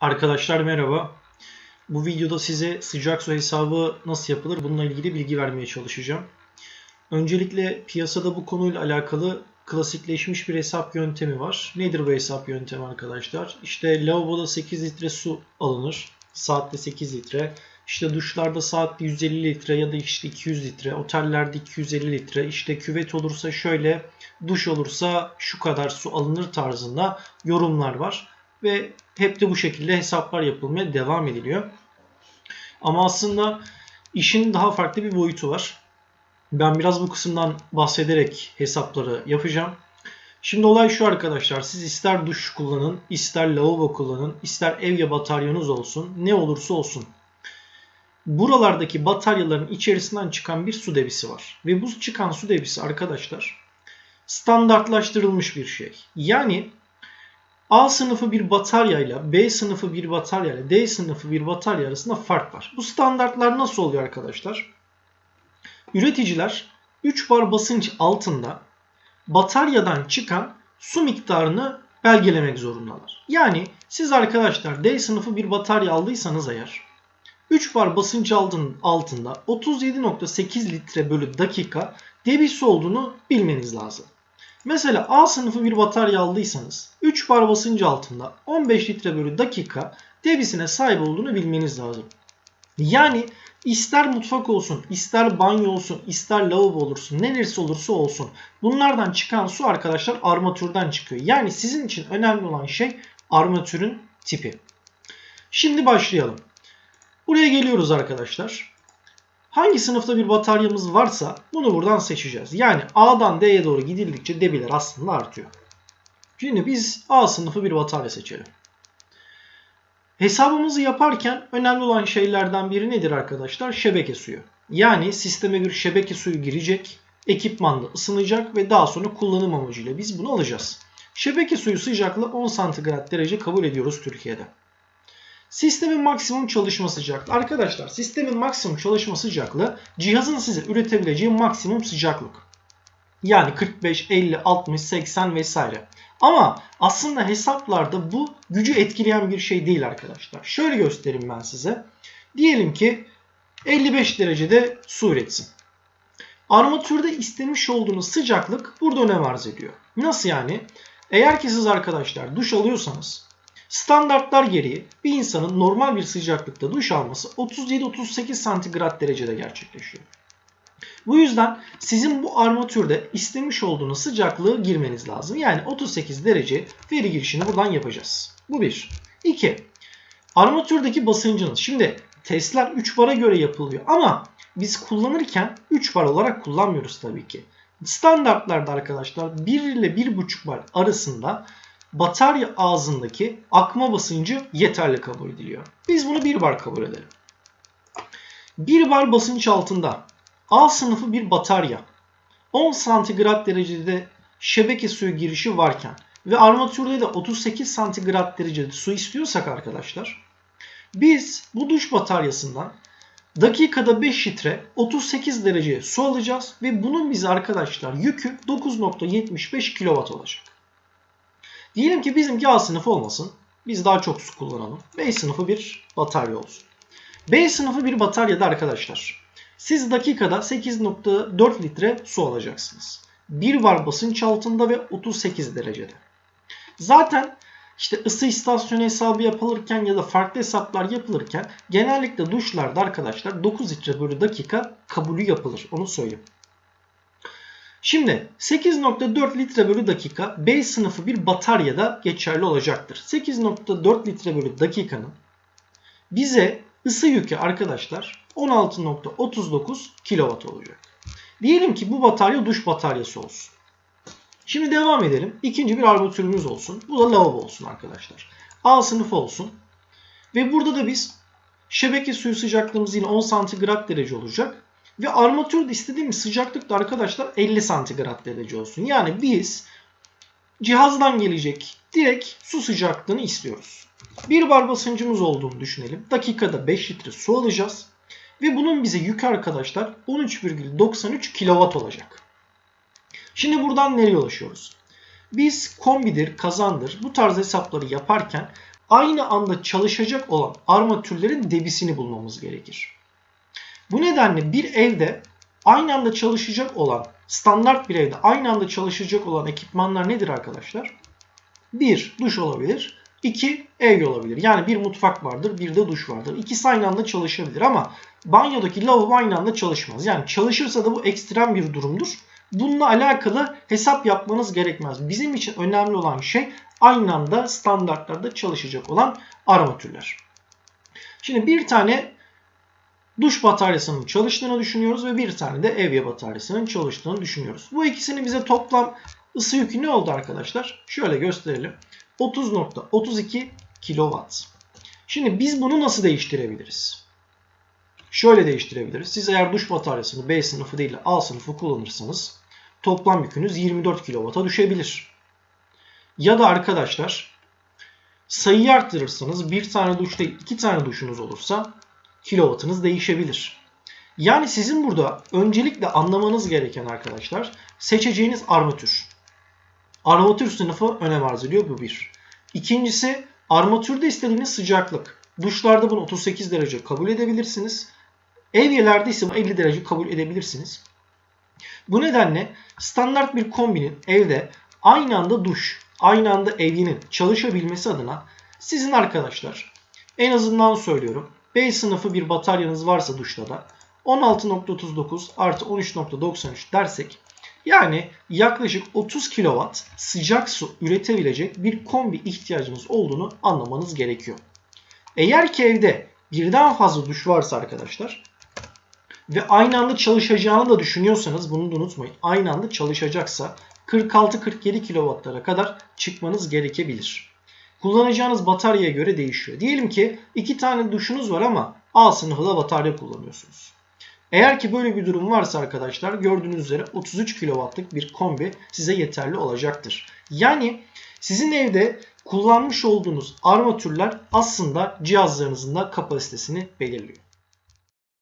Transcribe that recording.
Arkadaşlar merhaba. Bu videoda size sıcak su hesabı nasıl yapılır bununla ilgili bilgi vermeye çalışacağım. Öncelikle piyasada bu konuyla alakalı klasikleşmiş bir hesap yöntemi var. Nedir bu hesap yöntemi arkadaşlar? İşte lavaboda 8 litre su alınır. Saatte 8 litre. İşte duşlarda saatte 150 litre ya da işte 200 litre. Otellerde 250 litre. İşte küvet olursa şöyle, duş olursa şu kadar su alınır tarzında yorumlar var ve hep de bu şekilde hesaplar yapılmaya devam ediliyor. Ama aslında işin daha farklı bir boyutu var. Ben biraz bu kısımdan bahsederek hesapları yapacağım. Şimdi olay şu arkadaşlar. Siz ister duş kullanın, ister lavabo kullanın, ister ev ya bataryanız olsun, ne olursa olsun. Buralardaki bataryaların içerisinden çıkan bir su debisi var. Ve bu çıkan su debisi arkadaşlar standartlaştırılmış bir şey. Yani A sınıfı bir batarya ile B sınıfı bir batarya ile D sınıfı bir batarya arasında fark var. Bu standartlar nasıl oluyor arkadaşlar? Üreticiler 3 bar basınç altında bataryadan çıkan su miktarını belgelemek zorundalar. Yani siz arkadaşlar D sınıfı bir batarya aldıysanız eğer 3 bar basınç altında 37.8 litre bölü dakika debisi olduğunu bilmeniz lazım. Mesela A sınıfı bir batarya aldıysanız 3 bar basıncı altında 15 litre bölü dakika debisine sahip olduğunu bilmeniz lazım. Yani ister mutfak olsun, ister banyo olsun, ister lavabo olursun, neresi olursa olsun bunlardan çıkan su arkadaşlar armatürden çıkıyor. Yani sizin için önemli olan şey armatürün tipi. Şimdi başlayalım. Buraya geliyoruz arkadaşlar. Hangi sınıfta bir bataryamız varsa bunu buradan seçeceğiz. Yani A'dan D'ye doğru gidildikçe debiler aslında artıyor. Şimdi biz A sınıfı bir batarya seçelim. Hesabımızı yaparken önemli olan şeylerden biri nedir arkadaşlar? Şebeke suyu. Yani sisteme bir şebeke suyu girecek, ekipmanda ısınacak ve daha sonra kullanım amacıyla biz bunu alacağız. Şebeke suyu sıcaklığı 10 santigrat derece kabul ediyoruz Türkiye'de. Sistemin maksimum çalışma sıcaklığı. Arkadaşlar sistemin maksimum çalışma sıcaklığı cihazın size üretebileceği maksimum sıcaklık. Yani 45, 50, 60, 80 vesaire. Ama aslında hesaplarda bu gücü etkileyen bir şey değil arkadaşlar. Şöyle göstereyim ben size. Diyelim ki 55 derecede su üretsin. Armatürde istemiş olduğunuz sıcaklık burada önem arz ediyor. Nasıl yani? Eğer ki siz arkadaşlar duş alıyorsanız Standartlar gereği bir insanın normal bir sıcaklıkta duş alması 37-38 santigrat derecede gerçekleşiyor. Bu yüzden sizin bu armatürde istemiş olduğunuz sıcaklığı girmeniz lazım. Yani 38 derece veri girişini buradan yapacağız. Bu bir. İki. Armatürdeki basıncınız. Şimdi testler 3 bara göre yapılıyor ama biz kullanırken 3 bar olarak kullanmıyoruz tabii ki. Standartlarda arkadaşlar 1 ile 1,5 bar arasında batarya ağzındaki akma basıncı yeterli kabul ediliyor. Biz bunu 1 bar kabul edelim. 1 bar basınç altında A sınıfı bir batarya 10 santigrat derecede şebeke suyu girişi varken ve armatürde de 38 santigrat derecede su istiyorsak arkadaşlar biz bu duş bataryasından dakikada 5 litre 38 dereceye su alacağız ve bunun bize arkadaşlar yükü 9.75 kW olacak. Diyelim ki bizimki A sınıfı olmasın. Biz daha çok su kullanalım. B sınıfı bir batarya olsun. B sınıfı bir bataryada arkadaşlar. Siz dakikada 8.4 litre su alacaksınız. 1 var basınç altında ve 38 derecede. Zaten işte ısı istasyonu hesabı yapılırken ya da farklı hesaplar yapılırken genellikle duşlarda arkadaşlar 9 litre bölü dakika kabulü yapılır. Onu söyleyeyim. Şimdi 8.4 litre bölü dakika B sınıfı bir bataryada geçerli olacaktır. 8.4 litre bölü dakikanın bize ısı yükü arkadaşlar 16.39 kW olacak. Diyelim ki bu batarya duş bataryası olsun. Şimdi devam edelim. İkinci bir armatürümüz olsun. Bu da lavabo olsun arkadaşlar. A sınıfı olsun. Ve burada da biz şebeke suyu sıcaklığımız yine 10 santigrat derece olacak. Ve armatürde istediğimiz sıcaklık da arkadaşlar 50 santigrat derece olsun. Yani biz cihazdan gelecek direkt su sıcaklığını istiyoruz. Bir bar basıncımız olduğunu düşünelim. Dakikada 5 litre su alacağız. Ve bunun bize yükü arkadaşlar 13,93 kW olacak. Şimdi buradan nereye ulaşıyoruz? Biz kombidir, kazandır bu tarz hesapları yaparken aynı anda çalışacak olan armatürlerin debisini bulmamız gerekir. Bu nedenle bir evde aynı anda çalışacak olan, standart bir evde aynı anda çalışacak olan ekipmanlar nedir arkadaşlar? Bir, duş olabilir. İki, ev olabilir. Yani bir mutfak vardır, bir de duş vardır. İkisi aynı anda çalışabilir ama banyodaki lavabo aynı anda çalışmaz. Yani çalışırsa da bu ekstrem bir durumdur. Bununla alakalı hesap yapmanız gerekmez. Bizim için önemli olan şey aynı anda standartlarda çalışacak olan armatürler. Şimdi bir tane duş bataryasının çalıştığını düşünüyoruz ve bir tane de evye bataryasının çalıştığını düşünüyoruz. Bu ikisini bize toplam ısı yükü ne oldu arkadaşlar? Şöyle gösterelim. 30.32 kW. Şimdi biz bunu nasıl değiştirebiliriz? Şöyle değiştirebiliriz. Siz eğer duş bataryasını B sınıfı değil de A sınıfı kullanırsanız toplam yükünüz 24 kW'a düşebilir. Ya da arkadaşlar sayıyı arttırırsanız bir tane duş değil iki tane duşunuz olursa kilovatınız değişebilir. Yani sizin burada öncelikle anlamanız gereken arkadaşlar seçeceğiniz armatür. Armatür sınıfı önem arz ediyor bu bir. İkincisi armatürde istediğiniz sıcaklık. Duşlarda bunu 38 derece kabul edebilirsiniz. Evyelerde ise 50 derece kabul edebilirsiniz. Bu nedenle standart bir kombinin evde aynı anda duş, aynı anda evyenin çalışabilmesi adına sizin arkadaşlar en azından söylüyorum B sınıfı bir bataryanız varsa duşta da 16.39 artı 13.93 dersek yani yaklaşık 30 kW sıcak su üretebilecek bir kombi ihtiyacınız olduğunu anlamanız gerekiyor. Eğer ki evde birden fazla duş varsa arkadaşlar ve aynı anda çalışacağını da düşünüyorsanız bunu da unutmayın. Aynı anda çalışacaksa 46-47 kW'lara kadar çıkmanız gerekebilir. Kullanacağınız bataryaya göre değişiyor. Diyelim ki iki tane duşunuz var ama A sınıfında batarya kullanıyorsunuz. Eğer ki böyle bir durum varsa arkadaşlar gördüğünüz üzere 33 kW'lık bir kombi size yeterli olacaktır. Yani sizin evde kullanmış olduğunuz armatürler aslında cihazlarınızın da kapasitesini belirliyor.